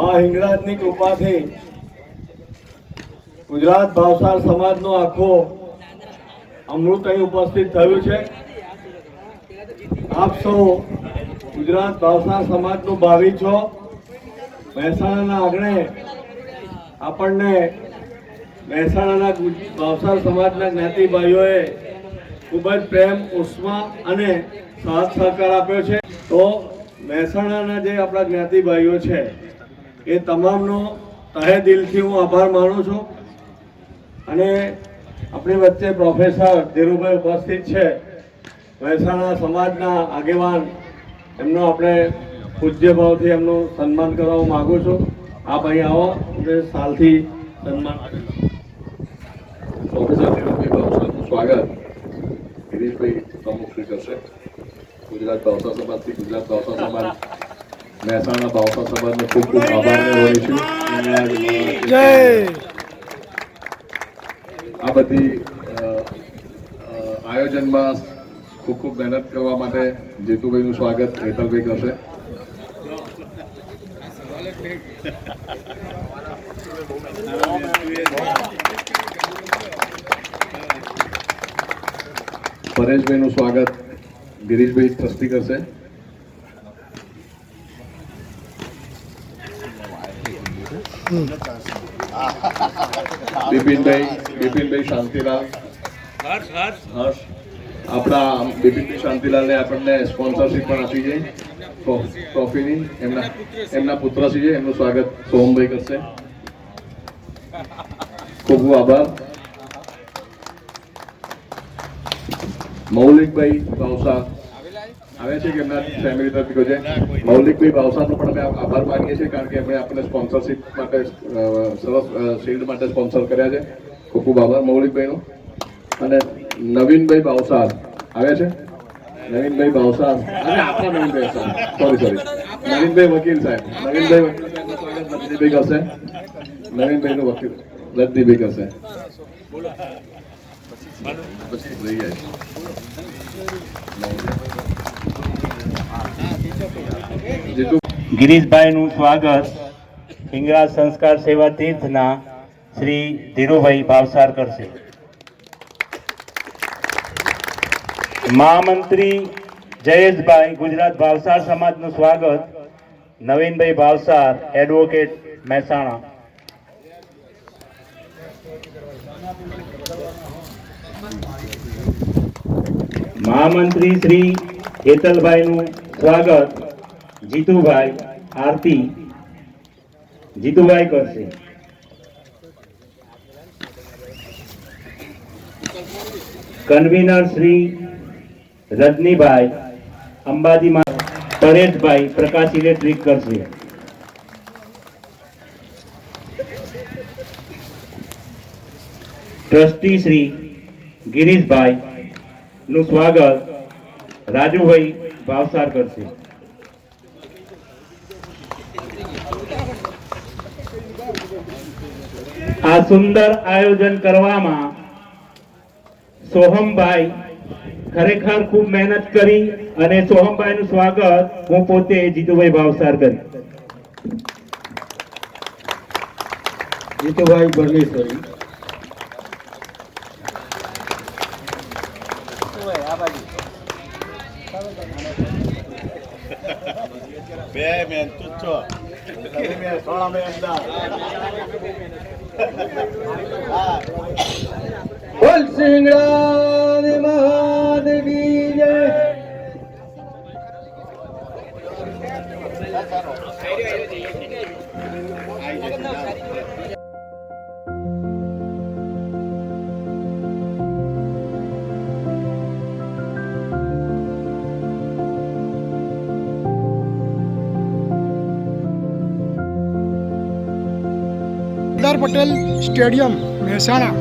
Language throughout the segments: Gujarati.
મા હિંગળાજની કૃપાથી ગુજરાત ભાવસાર સમાજનો આખો અમૃત અહીં ઉપસ્થિત થયું છે. આપ સૌ ગુજરાત ભાવસાર સમાજનું ભાવિ છો. મહેસાણાના આંગણે આપણને મહેસાણાના ભાવસાર સમાજના જ્ઞાતિ ભાઈઓએ ખૂબ જ પ્રેમ, ઉષ્મા અને સાથ સહકાર આપ્યો છે. તો મહેસાણાના જે આપણા જ્ઞાતિ ભાઈઓ છે એ તમામનો તહે દિલથી હું આભાર માનું છું. અને આપણી વચ્ચે પ્રોફેસર ધીરુભાઈ ઉપસ્થિત છે. મહેસાણા સમાજના આગેવાન. એમનો આપણે પૂજ્ય ભાવથી એમનું સન્માન કરવા માગું છું. આપ અહીં આવો સાલથી સન્માન પ્રોફેસર ધીરુભાઈ ભાવસાનું સ્વાગત. ગિરીશભાઈ પ્રમુખ શ્રી કરશે ગુજરાત ભાવસા સમાજથી ગુજરાત ભાવસા સમાજ મહેસાણા ભાવસા સમાજને ખૂબ ખૂબ આભાર છું. છે આ બધી આયોજનમાં ખૂબ ખૂબ મહેનત કરવા માટે જેતુભાઈનું સ્વાગત હેતલભાઈ કરશે. પરેશભાઈનું સ્વાગત ગિરીશભાઈ ટ્રસ્ટી કરશે. બિપિનભાઈ બિપિનભાઈ શાંતિલાલ. હર્ષ. આપણા બિપિનભાઈ શાંતિલાલને આપણને સ્પોન્સરશિપ પણ આપી છે. ટ્રો- ટ્રોફીની એમના એમના પુત્ર છે. એમનું સ્વાગત સોમભાઈ કરશે. ખૂબ ખૂબ આભાર. મૌલિકભાઈ ભાવસા આવે છે કે એમના ફેમિલી તરફથી છે મૌલિકભાઈ ભાવસાનો પણ અમે આભાર માનીએ છીએ કારણ કે એમણે આપણને સ્પોન્સરશિપ માટે સરસ શિલ્ડ માટે સ્પોન્સર કર્યા છે. ખૂબ ખૂબ આભાર મૌલિકભાઈનો. અને નવીનભાઈ ભાવસાર આવે છે? નવીનભાઈ ભાવસાર. અને આપણા નવીનભાઈ સોરી સોરી નવીનભાઈ વકીલ સાહેબ. નવીનભાઈ વકીલ. કરશે નવીનભાઈનું વકીલ. લદ્દીભાઈ કરશે પછી રહી જાય. ગિરીશભાઈનું સ્વાગત હિંગળાજ સંસ્કાર સેવા તીર્થના શ્રી ધીરુભાઈ ભાવસાર કરશે. મહામંત્રી જયેશભાઈ ગુજરાત ભાવસાર સમાજનું સ્વાગત નવીનભાઈ ભાવસાર, એડવોકેટ મહેસાણા. મહામંત્રી શ્રી હેતલભાઈનું સ્વાગત જીતુભાઈ આરતી. જીતુભાઈ કરશે. કન્વીનર શ્રી રજનીભાઈ અંબાજીમાં પરેશભાઈ પ્રકાશ ઇલેક્ટ્રિક કરશે. ટ્રસ્ટી શ્રી ગિરીશભાઈ નું સ્વાગત રાજુભાઈ ભાવસાર કરશે. આ સુંદર આયોજન કરવામાં સોહમભાઈ ખરેખર ખૂબ મહેનત કરી અને સોહમભાઈ નું સ્વાગત હું પોતે જીતુભાઈ ભાવસાર કરી. જીતુભાઈ પરમેશ્વરી. બે મેન તું છો. સોળા બે બોલ સિંગડાન મહાદેવી જય સરદાર પટેલ સ્ટેડિયમ, મહેસાણા.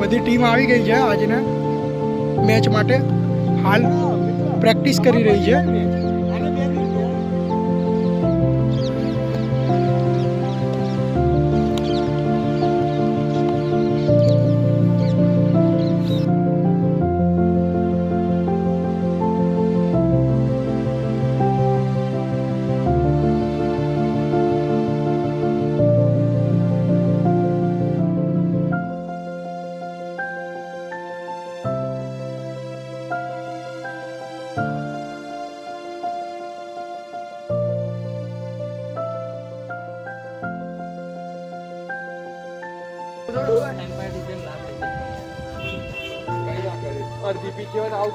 બધી ટીમ આવી ગઈ છે આજના મેચ માટે. હાલ પ્રેક્ટિસ કરી રહી છે.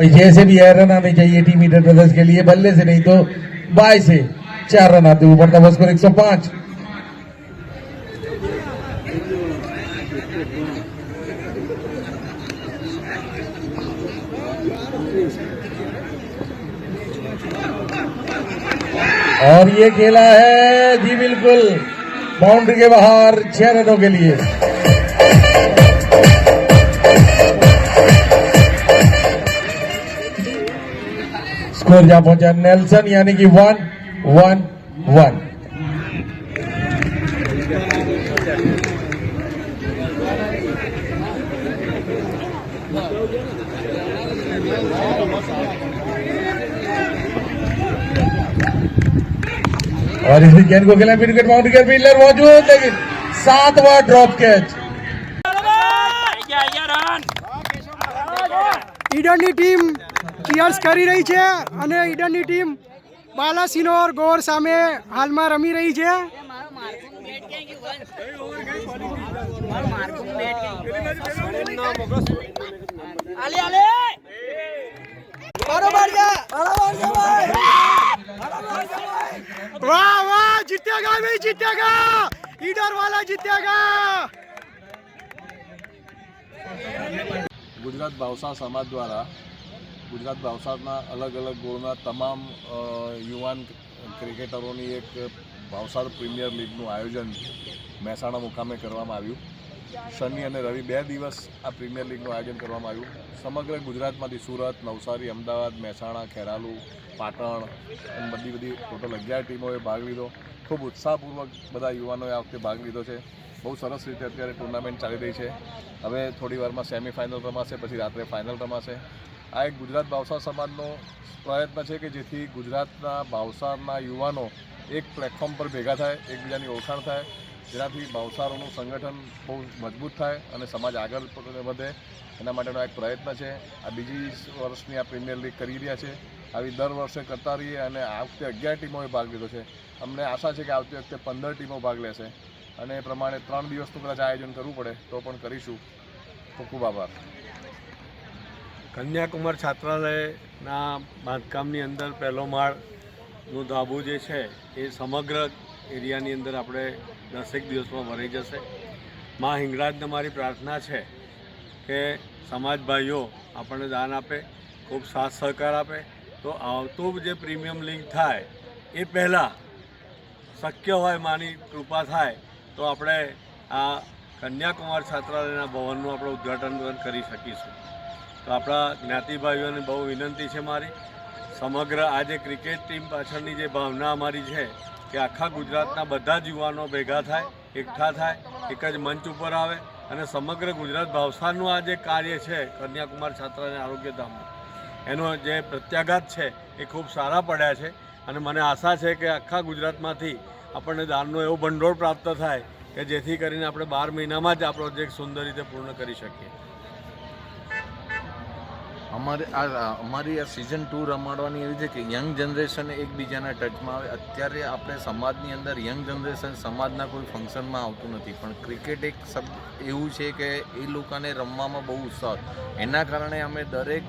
भाई जैसे भी है रन आने चाहिए टीम ईडर ब्रदर्स के लिए, बल्ले से नहीं तो बाय से। चार रन आते ऊपर का स्कोर 105 और ये खेला है जी बिल्कुल, बाउंड्री के बाहर, छह रनों के लिए। स्कोर जहाँ पहुँचा नेल्सन यानी कि वन वन वन और इसी गेंद को खेला विकेट बाउंड्री के फील्डर मौजूद लेकिन सात बार drop catch Eden team cheers કરી રહી છે અને ઈડનની ટીમ બાલાસિનોર ગોર સામે હાલમાં રમી રહી છે. વાહ વાહ જીત્યાગા ભાઈ જીત્યાગા ઈડર વાલા જીત્યાગા ગુજરાત ભાવસા સમાજ દ્વારા ગુજરાત ભાવસારના અલગ અલગ ગોળના તમામ યુવાન ક્રિકેટરોની એક ભાવસાર પ્રીમિયર લીગનું આયોજન મહેસાણા મુકામે કરવામાં આવ્યું. શનિ અને રવિ બે દિવસ આ પ્રીમિયર લીગનું આયોજન કરવામાં આવ્યું. સમગ્ર ગુજરાતમાંથી સુરત, નવસારી, અમદાવાદ, મહેસાણા, ખેરાલુ, પાટણ બધી બધી ટોટલ અગિયાર ટીમોએ ભાગ લીધો. ખૂબ ઉત્સાહપૂર્વક બધા યુવાનોએ આ વખતે ભાગ લીધો છે. બહુ સરસ રીતે અત્યારે ટુર્નામેન્ટ ચાલી રહી છે. હવે થોડી વારમાં સેમિફાઇનલ રમાશે, પછી રાત્રે ફાઇનલ રમાશે. આ એક ગુજરાત ભાવસાર સમાજનો પ્રયત્ન છે કે જેથી ગુજરાતના ભાવસારના યુવાનો એક પ્લેટફોર્મ પર ભેગા થાય, એકબીજાની ઓળખાણ થાય, જેનાથી ભાવસારોનું સંગઠન બહુ મજબૂત થાય અને સમાજ આગળ વધે. એના માટેનો એક પ્રયત્ન છે. આ બીજી વર્ષની આ પ્રીમિયર લીગ કરી રહ્યા છે. આવી દર વર્ષે કરતા રહીએ અને આ વખતે અગિયાર ટીમોએ ભાગ લીધો છે. અમને આશા છે કે આવતી વખતે પંદર ટીમો ભાગ લેશે અને એ પ્રમાણે ત્રણ દિવસનું કદાચ આયોજન કરવું પડે, તો પણ કરીશું. ખૂબ ખૂબ આભાર. કન્યાકુમાર છાત્રાલયના બાંધકામની અંદર પહેલો માળનું ધાબુ જે છે એ સમગ્ર એરિયાની અંદર આપણે દસેક દિવસમાં ભરાઈ જશે. મા હિંગળાજને મારી પ્રાર્થના છે કે સમાજ ભાઈઓ આપણને દાન આપે, ખૂબ સાથ સહકાર આપે. તો આવતું જે પ્રીમિયમ લિંક થાય, એ પહેલાં શક્ય હોય માની કૃપા થાય, તો આપણે આ કન્યાકુમાર છાત્રાલયના ભવનનું આપણે ઉદ્ઘાટન કરી શકીશું. તો આપણા જ્ઞાતિભાઈઓને બહુ વિનંતી છે મારી. સમગ્ર આ જે ક્રિકેટ ટીમ પાછળની જે ભાવના અમારી છે કે આખા ગુજરાતના બધા જ યુવાનો ભેગા થાય, એકઠા થાય, એક જ મંચ ઉપર આવે અને સમગ્ર ગુજરાત ભાવસારનું આ જે કાર્ય છે કન્યાકુમાર છાત્રાલય આરોગ્યધામનું એનો જે પ્રત્યાઘાત છે એ ખૂબ સારા પડ્યા છે અને મને આશા છે કે આખા ગુજરાતમાંથી આપણને દાનનો એવો ભંડોળ પ્રાપ્ત થાય કે જેથી કરીને આપણે બાર મહિનામાં જ આ પ્રોજેક્ટ સુંદર રીતે પૂર્ણ કરી શકીએ. અમારે આ અમારી આ સિઝન ટુ રમાડવાની એવી છે કે યંગ જનરેશન એકબીજાના ટચમાં આવે. અત્યારે આપણે સમાજની અંદર યંગ જનરેશન સમાજના કોઈ ફંક્શનમાં આવતું નથી. પણ ક્રિકેટ એક સબ, એવું છે કે એ લોકોને રમવામાં બહુ ઉત્સાહ એના કારણે અમે દરેક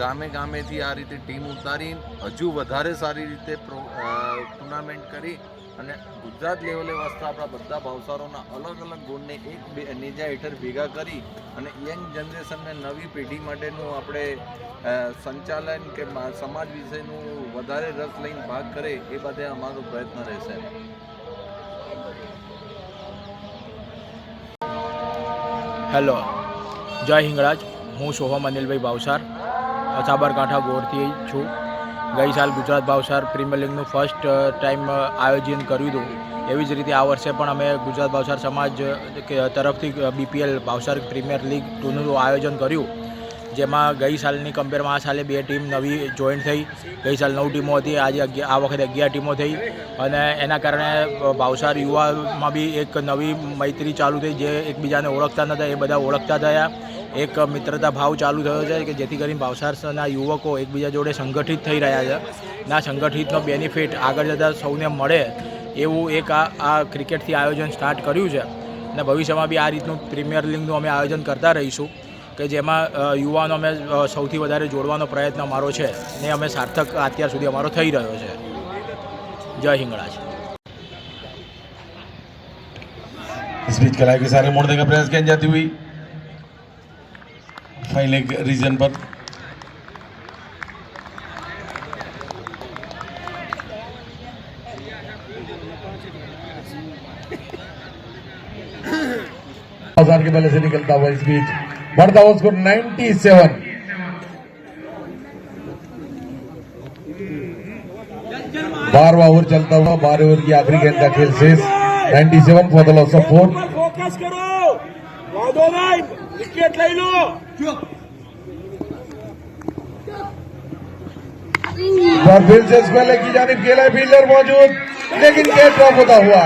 ગામે ગામેથી આ રીતે ટીમ ઉતારી, હજુ વધારે સારી રીતે પ્રો ટુર્નામેન્ટ કરી અને ગુજરાત લેવલે વસતા આપણા બધા ભાવસારોના અલગ અલગ ગુણને એક નેજા હેઠળ ભેગા કરી અને યંગ જનરેશનને નવી પેઢી માટેનું આપણે સંચાલન કે સમાજ વિશેનું વધારે રસ લઈને ભાગ કરે એ બધે અમારો પ્રયત્ન રહેશે. હેલો. જય હિંગળાજ. હું સોહમ અનિલભાઈ ભાવસાર સાબરકાંઠા ગોરથી છું. ગઈ સાલ ગુજરાત ભાવસાર પ્રીમિયર લીગનું ફર્સ્ટ ટાઈમ આયોજન કર્યું હતું. એવી જ રીતે આ વર્ષે પણ અમે ગુજરાત ભાવસાર સમાજ તરફથી બીપીએલ ભાવસાર પ્રીમિયર લીગ ટુનું આયોજન કર્યું. જેમાં ગઈ સાલની કમ્પેરમાં આ સાલે બે ટીમ નવી જોઈન થઈ. ગઈ સાલ નવ ટીમો હતી, આજે આ વખતે અગિયાર ટીમો થઈ. અને એના કારણે ભાવસાર યુવામાં બી એક નવી મૈત્રી ચાલુ થઈ, જે એકબીજાને ઓળખતા નહોતા એ બધા ઓળખતા થયા. એક મિત્રતા ભાવ ચાલુ થયો છે કે જેથી કરીને ભાવસારના યુવકો એકબીજા જોડે સંગઠિત થઈ રહ્યા છે ના સંગઠિતનો બેનિફિટ આગળ જતાં સૌને મળે એવું એક આ આ ક્રિકેટથી આયોજન સ્ટાર્ટ કર્યું છે અને ભવિષ્યમાં બી આ રીતનું પ્રીમિયર લીગનું અમે આયોજન કરતા રહીશું કે જેમાં અ, યુવાનો અમે અ, સૌથી વધારે જોડવાનો પ્રયત્ન અમારો છે ને અમે સાર્થક અત્યાર સુધી અમારો થઈ રહ્યો છે જય હિંગળાજ इस बीच कलाई के सारे मोड़ने का प्रयास किया जाती हुई फाइनल रीजन पर। हज़ार के बल्ले से निकलता हुआ इस बीच। बढ़ता हुआ स्कोर 97 बारवा ओवर चलता हुआ बारह ओवर की आखिरी गेंद का खेल शेष। 97 for the loss of four focus करो विकेट ले लो। और फिर से इस पहले की जानिब खेला फील्डर मौजूद, लेकिन कैच ड्रॉप होता हुआ।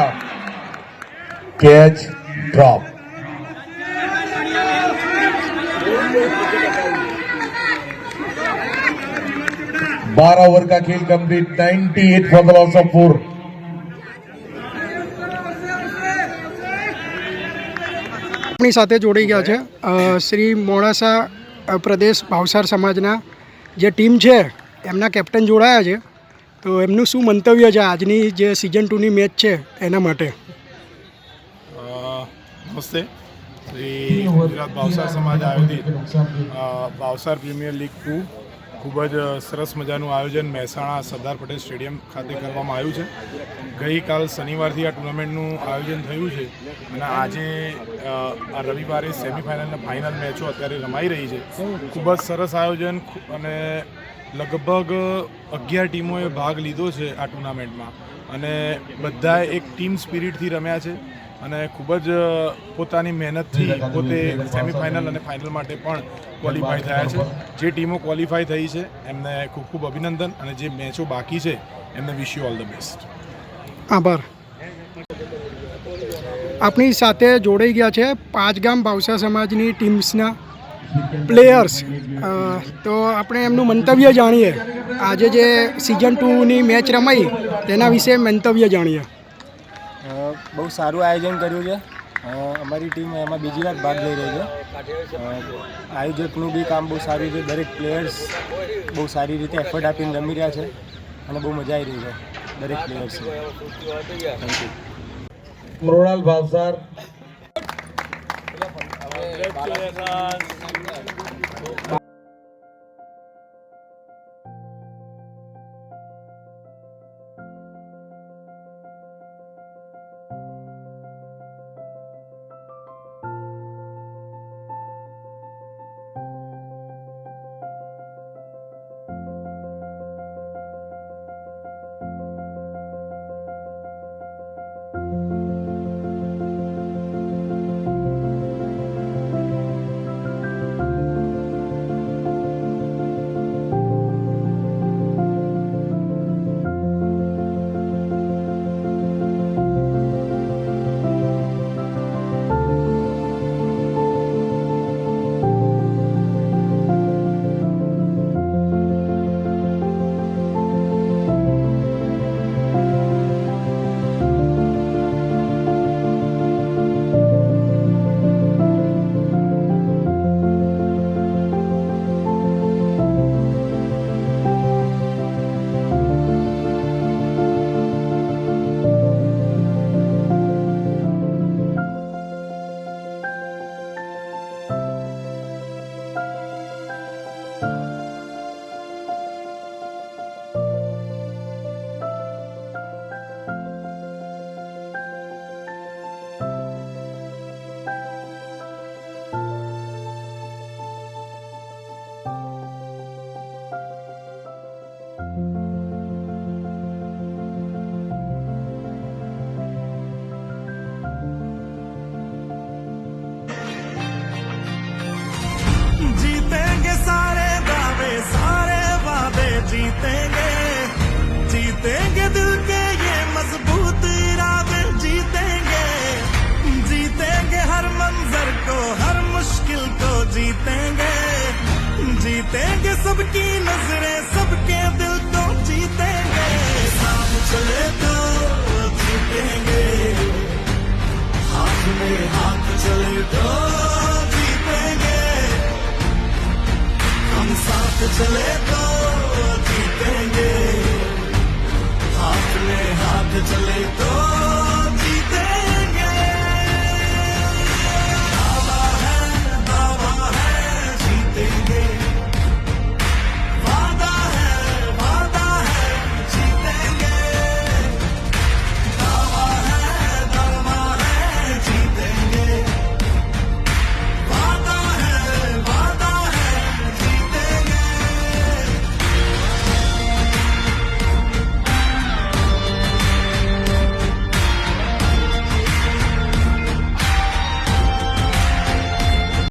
कैच ड्रॉप बारह ओवर का खेल complete 98 eight for the loss of four આપણી સાથે જોડાઈ ગયા છે. શ્રી મોડાસા પ્રદેશ ભાવસાર સમાજના જે ટીમ છે, એમના કેપ્ટન જોડાયા છે. તો એમનું શું મંતવ્ય છે આજની જે સિઝન ટુની મેચ છે, એના માટે? નમસ્તે. શ્રી ગુજરાત ભાવસાર સમાજ આયોજિત ભાવસાર પ્રીમિયર લીગ ટુ ખૂબ જ સરસ મજાનું આયોજન મહેસાણા સરદાર પટેલ સ્ટેડિયમ ખાતે કરવામાં આવ્યું છે. ગઈકાલ શનિવારથી આ ટુર્નામેન્ટનું આયોજન થયું છે અને આજે આ રવિવારે સેમિફાઇનલ ફાઇનલ મેચો અત્યારે રમાઈ રહી છે. ખૂબ જ સરસ આયોજન અને લગભગ અગિયાર ટીમોએ ભાગ લીધો છે આ ટુર્નામેન્ટમાં. અને બધાએ એક ટીમ સ્પિરિટથી રમ્યા છે. અને ખૂબ જ પોતાની મહેનતથી પોતે સેમિફાઇનલ અને ફાઇનલ માટે પણ ક્વોલિફાય થયા છે. જે ટીમો ક્વોલિફાય થઈ છે, એમને ખૂબ ખૂબ અભિનંદન અને જે મેચો બાકી છે, એમને wish you all the best આભાર. આપણી સાથે જોડાઈ ગયા છે પાંચ ગામ ભાવસા સમાજની ટીમ્સના પ્લેયર્સ તો આપણે એમનું મંતવ્ય જાણીએ. આજે જે સિઝન ટુની મેચ રમાઈ, તેના વિશે મંતવ્ય જાણીએ. બહુ સારું આયોજન કર્યું છે. અમારી ટીમ એમાં બીજી વાર ભાગ લઈ રહી છે. આયોજકનું બી કામ બહુ સારું છે. દરેક પ્લેયર્સ બહુ સારી રીતે એફર્ટ આપીને રમી રહ્યા છે અને બહુ મજા આવી રહી છે દરેક પ્લેયર્સ થેન્ક યુ जीतेंगे सबकी नज़रें, सबके दिल तो जीतेंगे। साथ चले तो जीतेंगे। हाथ में हाथ चले तो जीतेंगे। हम साथ चले तो जीतेंगे। हाथ में हाथ चले तो